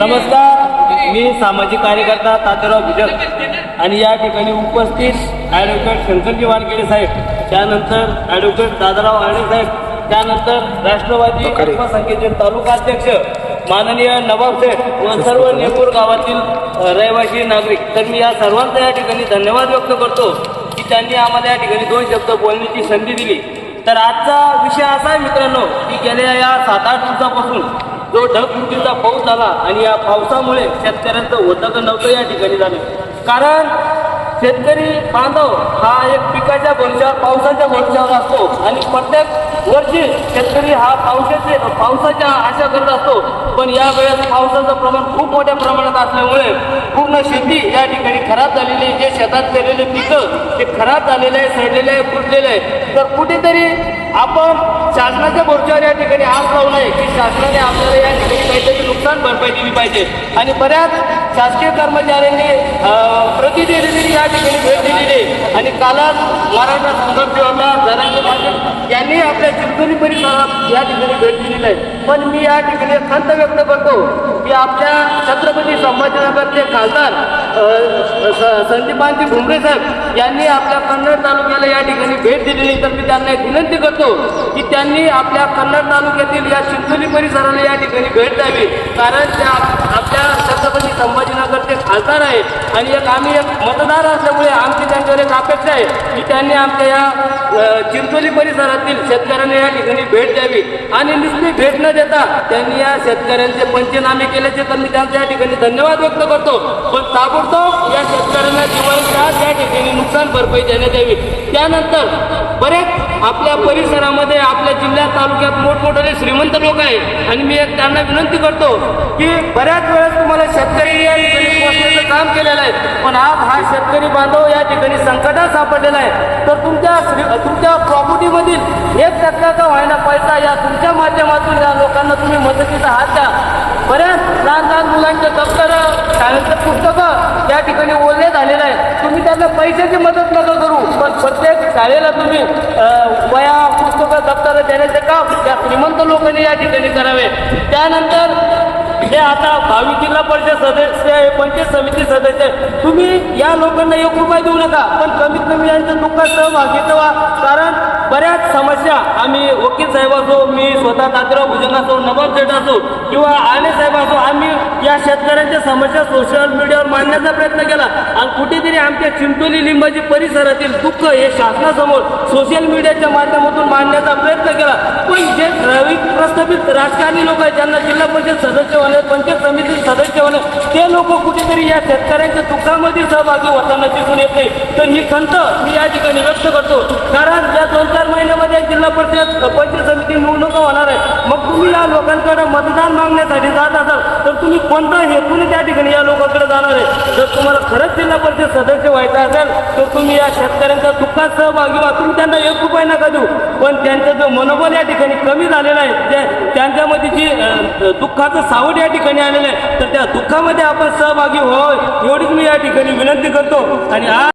नमस्कार मी सामाजिक कार्यकर्ता तात्याराव भुजक आणि या ठिकाणी उपस्थित ॲडव्होकेट शंकरजी वानखेडे साहेब त्यानंतर ॲडव्होकेट दादाराव आर्णे साहेब त्यानंतर राष्ट्रवादी अल्पसंख्याचे तालुका अध्यक्ष माननीय नवाब शेठ व सर्व नेपूर गावातील रहिवासी नागरिक. तर मी या सर्वांचा या ठिकाणी धन्यवाद व्यक्त करतो की त्यांनी आम्हाला या ठिकाणी दोन शब्द बोलण्याची संधी दिली. तर आजचा विषय असा आहे मित्रांनो की गेल्या या सात आठ दिवसापासून जो ढगफुटीचा पाऊस झाला आणि या पावसामुळे शेतकऱ्यांचं होतं नव्हतं या ठिकाणी झालं. कारण शेतकरी बांधव हा एक पिकाच्या भविष्यावर पावसाच्या भविष्यावर असतो. आणि प्रत्येक वर्षी शेतकरी हा पावसाचे पावसाच्या आशा करत असतो. पण या वेळेस पावसाचं प्रमाण खूप मोठ्या प्रमाणात असल्यामुळे शेती या ठिकाणी खराब झालेली आहे. जे शेतात केलेले पिकं ते खराब झालेलं आहे सडलेलं आहे फुटलेलं आहे. तर कुठेतरी आपण शासनाच्या मोर्चावर या ठिकाणी आज लावू नये की शासनाने आपल्याला या ठिकाणी काहीतरी नुकसान भरपाई दिली पाहिजे. आणि बऱ्याच शासकीय कर्मचाऱ्यांनी प्रतिनिधींनी या ठिकाणी भेट दिलेली आहे. आणि कालच मराठा संघर्ष योद्धा धनंजय पाटील यांनी आपल्या चिंचोली परिसरात या ठिकाणी भेट दिलेली आहे. पण मी या ठिकाणी खंत व्यक्त करतो की आपल्या छत्रपती संभाजीनगरचे खासदार अं, स- भुमरे साहेब यांनी आपल्या कन्नड तालुक्याला या ठिकाणी भेट दिलेली तर मी त्यांना एक विनंती करतो की त्यांनी आपल्या कन्नड तालुक्यातील या शिंदोली परिसराला या ठिकाणी भेट द्यावी. कारण त्या आपल्या छत्रपती संभाजीनगरचे खासदार आहेत. आणि एक आम्ही एक मतदार असल्यामुळे आमची त्यांच्यावर एक अपेक्षा आहे की त्यांनी आमच्या या चिंचोली परिसरातील शेतकऱ्यांना या ठिकाणी भेट द्यावी. आणि नुसती भेट न देता त्यांनी या शेतकऱ्यांचे पंचनामे केल्याचे तर मी त्यांच्या या ठिकाणी धन्यवाद व्यक्त करतो. पण ताबडतोब आपणास या ठिकाणी नुकसान भरपाई देण्यात यावी. त्यानंतर बरेच आपल्या परिसरामध्ये आपल्या जिल्ह्यात तालुक्यात मोठमोठे श्रीमंत लोक आहेत. आणि मी एक त्यांना विनंती करतो की बऱ्याच वेळेस तुम्हाला शेतकरी या ठिकाणी काम केलेलं आहे. पण आज हा शेतकरी बांधव या ठिकाणी संकटात सापडलेला आहे. तर तुमच्या तुमच्या प्रॉपर्टीमधील एक टक्का का व्हायना पैसा या तुमच्या माध्यमातून या लोकांना तुम्ही मदतीचा हात द्या. बऱ्याच लहान लहान मुलांचे दप्तर शाळेचं पुस्तकं त्या ठिकाणी ओले झालेले आहे तुम्ही त्यांना पैशाची मदत नका करू पण प्रत्येक शाळेला तुम्ही वया पुस्तकं दप्तर देण्याचे काम त्या श्रीमंत लोकांनी या ठिकाणी करावे त्यानंतर हे आता भावी जिल्हा परिषद सदस्य आहे, पंचायत समिती सदस्य आहे. तुम्ही या लोकांना एक रुपये देऊ नका पण कमीत कमी यांच्या दुःखात सहभागी व्हा कारण बऱ्याच समस्या आम्ही वकील साहेब असो मी स्वतः तात्याराव भुजन असो नवाब सेठ असो किंवा आले साहेब असो आम्ही या शेतकऱ्यांच्या समस्या सोशल मीडियावर मांडण्याचा प्रयत्न केला. आणि कुठेतरी आमच्या चिंचोली लिंबाजी परिसरातील दुःख हे शासनासमोर सोशल मीडियाच्या माध्यमातून मांडण्याचा प्रयत्न केला. पण जे ठराविक प्रस्थापित राजकारणी लोक आहेत ज्यांना जिल्हा परिषद सदस्य होणे पंचायत समिती सदस्य होणे ते लोक कुठेतरी या शेतकऱ्यांच्या दुःखामध्ये सहभागी होताना दिसून येत. नाही तर ही खंत मी या ठिकाणी व्यक्त करतो. कारण या दोन चार महिन्यामध्ये जिल्हा परिषद पंचायत समिती निवडणुका होणार आहे मग तुम्ही या लोकांकडे मतदान मागण्यासाठी जात असाल. तुम्ही कोणता हेतून त्या ठिकाणी या लोकांकडे जाणार आहे? जर तुम्हाला खरंच जिल्हा परिषद सदस्य व्हायचं असेल तर तुम्ही या शेतकऱ्यांच्या दुःखात सहभागी व्हा. तुम्ही त्यांना एक रुपये नका देऊ. पण त्यांचं जो मनोबल या ठिकाणी कमी झालेला आहे त्या- त्यांच्यामध्ये जी दुःखाचं सावट या ठिकाणी आलेलं आहे तर त्या दुःखामध्ये आपण सहभागी व्हावं एवढीच मी या ठिकाणी विनंती करतो. आणि आज